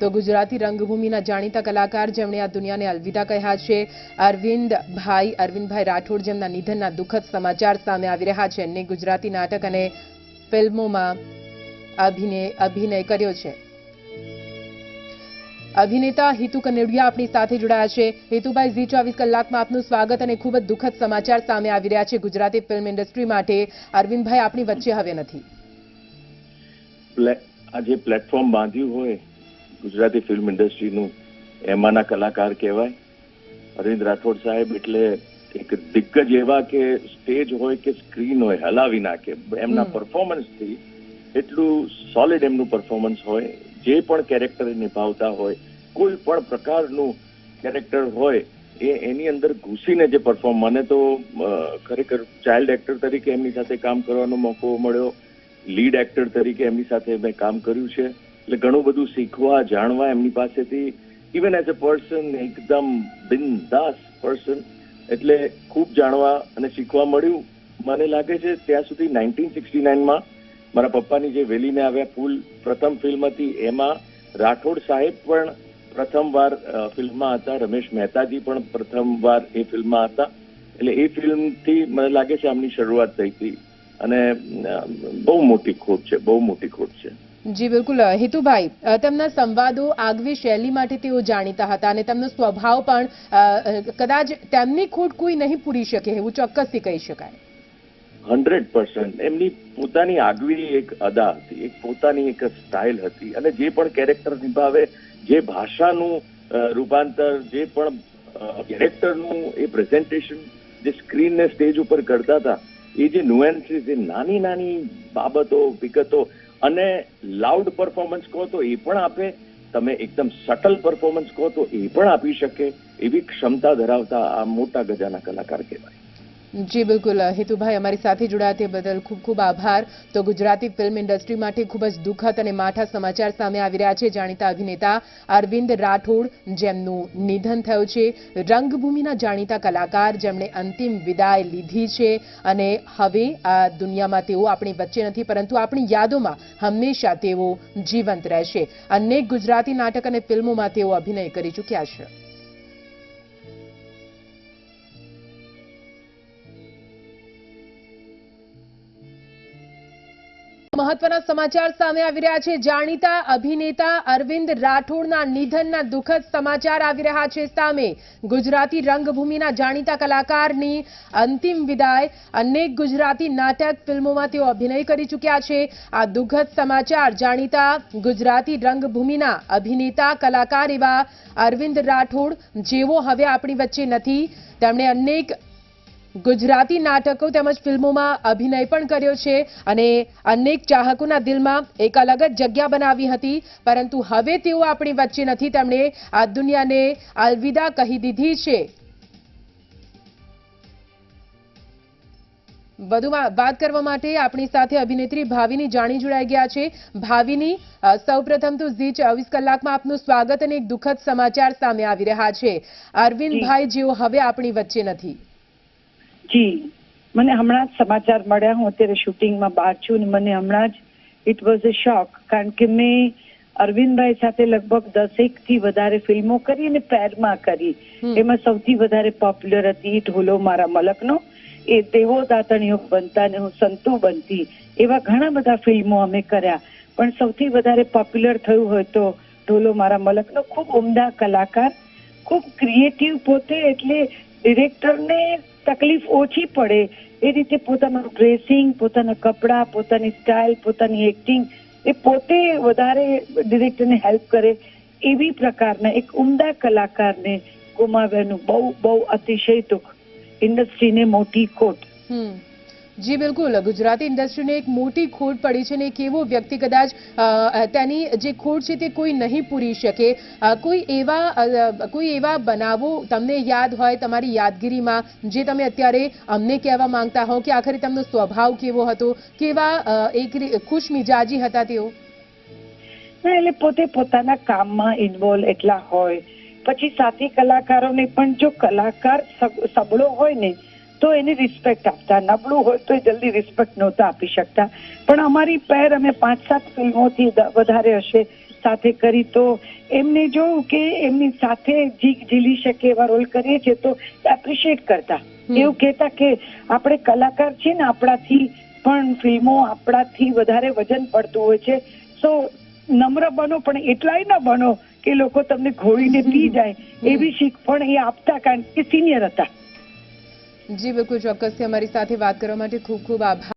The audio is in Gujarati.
તો ગુજરાતી રંગભૂમિના જાણીતા કલાકાર જેમણે આ દુનિયાને અલવિદા કહ્યા છે. અરવિંદ ભાઈ, અરવિંદભાઈ રાઠોડ જેમના નિધનના દુઃખદ સમાચાર સામે આવી રહ્યા છે એમને ગુજરાતી નાટક અને ફિલ્મોમાં અભિનય કર્યો છે. અભિનેતા હિતુ કનેડિયા આપણી સાથે જોડાયા છે. હિતુભાઈ, ઝી ચોવીસ કલાકમાં આપનું સ્વાગત અને ખૂબ જ દુઃખદ સમાચાર સામે આવી રહ્યા છે ગુજરાતી ફિલ્મ ઇન્ડસ્ટ્રી માટે. અરવિંદભાઈ, આપણી વચ્ચે હવે નથી. આજે પ્લેટફોર્મ બાંધ્યું હોય ગુજરાતી ફિલ્મ ઇન્ડસ્ટ્રીનું એમાંના કલાકાર કહેવાય. અરવિંદ રાઠોડ સાહેબ એટલે એક દિગ્ગજ એવા કે સ્ટેજ હોય કે સ્ક્રીન હોય હલાવી નાખે. એમના પરફોર્મન્સથી એટલું સોલિડ એમનું પરફોર્મન્સ હોય. જે પણ કેરેક્ટર નિભાવતા હોય કોઈ પણ પ્રકારનું કેરેક્ટર હોય એ એની અંદર ઘૂસીને જે પરફોર્મ મને તો ખરેખર ચાઇલ્ડ એક્ટર તરીકે એમની સાથે કામ કરવાનો મોકો મળ્યો. લીડ એક્ટર તરીકે એમની સાથે મેં કામ કર્યું છે. એટલે ઘણું બધું શીખવા, જાણવા એમની પાસેથી. ઇવન એઝ અ પર્સન એકદમ બિનદાસ પર્સન એટલે ખૂબ જાણવા અને શીખવા મળ્યું. મને લાગે છે ત્યાં સુધી નાઇન્ટીન સિક્સટી નાઇનમાં મારા પપ્પાની જે વેલીને આવ્યા ફૂલ, પ્રથમ ફિલ્મ હતી એમાં રાઠોડ સાહેબ પણ પ્રથમવાર ફિલ્મમાં હતા. રમેશ મહેતાજી પણ પ્રથમવાર એ ફિલ્મમાં હતા. એટલે એ ફિલ્મથી મને લાગે છે આમની શરૂઆત થઈ હતી. અને બહુ મોટી ખોટ છે, બહુ મોટી ખોટ છે. જી, બિલકુલ. હિતુભાઈ તેમના સંવાદો આગવી શૈલી માટે તેઓ જાણીતા હતા અને તેમનો સ્વભાવ પણ કદાચ તેમની ખોટ કોઈ નહીં પૂરી શકે એવું ચોક્કસથી કહી શકાય. Hundred percent. એમની પોતાની આગવી એક અદા હતી, એક પોતાની એક સ્ટાઇલ હતી અને જે પણ કેરેક્ટર નિભાવે, જે ભાષાનું રૂપાંતર, જે પણ કેરેક્ટરનું એ પ્રેઝન્ટેશન જે સ્ક્રીન ને સ્ટેજ ઉપર કરતા હતા, એ જે નુએન્સીસ એ નાની નાની બાબતો, વિગતો અને લાઉડ પરફોર્મન્સ કહો તો એ પણ આપે, તમે એકદમ સટલ પરફોર્મન્સ કહો તો એ પણ આપી શકે, એવી ક્ષમતા ધરાવતા આ મોટા ગજાના કલાકાર કહેવાય. જી, બિલકુલ. હિતુભાઈ, અમારી સાથે જોડાયા તે બદલ ખૂબ ખૂબ આભાર. તો ગુજરાતી ફિલ્મ ઇન્ડસ્ટ્રી માટે ખૂબ જ દુઃખદ અને માઠા સમાચાર સામે આવી રહ્યા છે જાણીતા અભિનેતા અરવિંદ રાઠોડ, જેમનું નિધન થયું છે. રંગભૂમિના જાણીતા કલાકાર જેમણે અંતિમ વિદાય લીધી છે. અને હવે આ દુનિયામાં તેઓ આપણી વચ્ચે નથી, પરંતુ આપણી યાદોમાં હંમેશા તેઓ જીવંત રહેશે. અનેક ગુજરાતી નાટક અને ફિલ્મોમાં તેઓ અભિનય કરી ચૂક્યા છે. મહત્વના સમાચાર સામે આવી રહ્યા છે. જાણીતા અભિનેતા અરવિંદ રાઠોડના નિધનના દુઃખદ સમાચાર આવી રહ્યા છે સામે. ગુજરાતી રંગભૂમિના જાણીતા કલાકારની અંતિમ વિદાય. અનેક ગુજરાતી નાટક ફિલ્મોમાં તેઓ અભિનય કરી ચૂક્યા છે. આ દુઃખદ સમાચાર જાણીતા ગુજરાતી રંગભૂમિના અભિનેતા, કલાકાર એવા અરવિંદ રાઠોડ જેઓ હવે આપણી વચ્ચે નથી. તેમણે અનેક ગુજરાતી નાટકો તેમજ ફિલ્મોમાં અભિનય પણ કર્યો છે અને અનેક ચાહકોના દિલમાં એક અલગ જ જગ્યા બનાવી હતી, પરંતુ હવે તેઓ આપણી વચ્ચે નથી. તેમણે આ દુનિયાને અલવિદા કહી દીધી છે. વધુમાં વાત કરવા માટે આપણી સાથે અભિનેત્રી ભાવિની જાણી જોડાઈ ગયા છે. ભાવિની સૌપ્રથમ તો ઝી ચોવીસ કલાકમાં આપનું સ્વાગત અને એક દુઃખદ સમાચાર સામે આવી રહ્યા છે. અરવિંદભાઈ, જેઓ હવે આપણી વચ્ચે નથી. જી. મને હમણાં જ સમાચાર મળ્યા. હું અત્યારે શૂટિંગમાં બહાર છું અને મને હમણાં જ ઇટ વોઝ અ શોક કારણ કે મેં અરવિંદભાઈ સાથે લગભગ દસેકથી વધારે ફિલ્મો કરી અને પેરમાં કરી. એમાં સૌથી વધારે પોપ્યુલર હતી ઢોલો મારા મલકનો. એ દેવો દાતણીઓ બનતા ને હું સંતુ બનતી. એવા ઘણા બધા ફિલ્મો અમે કર્યા. પણ સૌથી વધારે પોપ્યુલર થયું હોય તો ઢોલો મારા મલકનો. ખૂબ ઉમદા કલાકાર ખૂબ ક્રિએટિવ પોતે એટલે ડિરેક્ટરને તકલીફ ઓછી પડે. એ રીતે પોતાનું ડ્રેસિંગ પોતાના કપડાં, પોતાની સ્ટાઇલ પોતાની એક્ટિંગ એ પોતે વધારે ડિરેક્ટરને હેલ્પ કરે એવી પ્રકારના એક ઉમદા કલાકારને ગુમાવ્યાનું બહુ બહુ અતિશય દુઃખ. ઇન્ડસ્ટ્રીને મોટી ખોટ. જી, બિલકુલ. ગુજરાતી ઇન્ડસ્ટ્રીને એક મોટી ખોટ પડી છે ને એક એવો વ્યક્તિ કદાચ તેની જે ખોટ છે તે કોઈ નહીં પૂરી શકે. કોઈ એવા કોઈ એવા બનાવો તમને યાદ હોય તમારી યાદગીરીમાં, જે તમે અત્યારે અમને કહેવા માંગતા હો કે આખરે તેમનો સ્વભાવ કેવો હતો, કેવા એક ખુશ મિજાજી હતા તેઓ? એટલે પોતે પોતાના કામમાં ઇન્વોલ્વ એટલા હોય. પછી સાથી કલાકારોને પણ જો કલાકાર સબળો હોય ને તો એને રિસ્પેક્ટ આપતા. નબળું હોય તો જલ્દી રિસ્પેક્ટ નહોતા આપી શકતા. પણ અમારી પેર અમે પાંચ સાત ફિલ્મોથી વધારે હશે સાથે કરી તો એમને જોયું કે એમની સાથે જીગ ઝીલી શકે એવા રોલ કરીએ છીએ તો એપ્રિશિએટ કરતા. એવું કહેતા કે આપણે કલાકાર છીએ ને આપણાથી પણ ફિલ્મો આપણાથી વધારે વજન પડતું હોય છે. સો નમ્ર બનો પણ એટલાય ન બનો કે લોકો તમને ઘોળીને પી જાય. એવી શીખ પણ એ આપતા કારણ કે સિનિયર હતા. જી બિલકુલ ચોક્કસથી અમારી સાથે વાત કરવા માટે ખૂબ ખૂબ આભાર.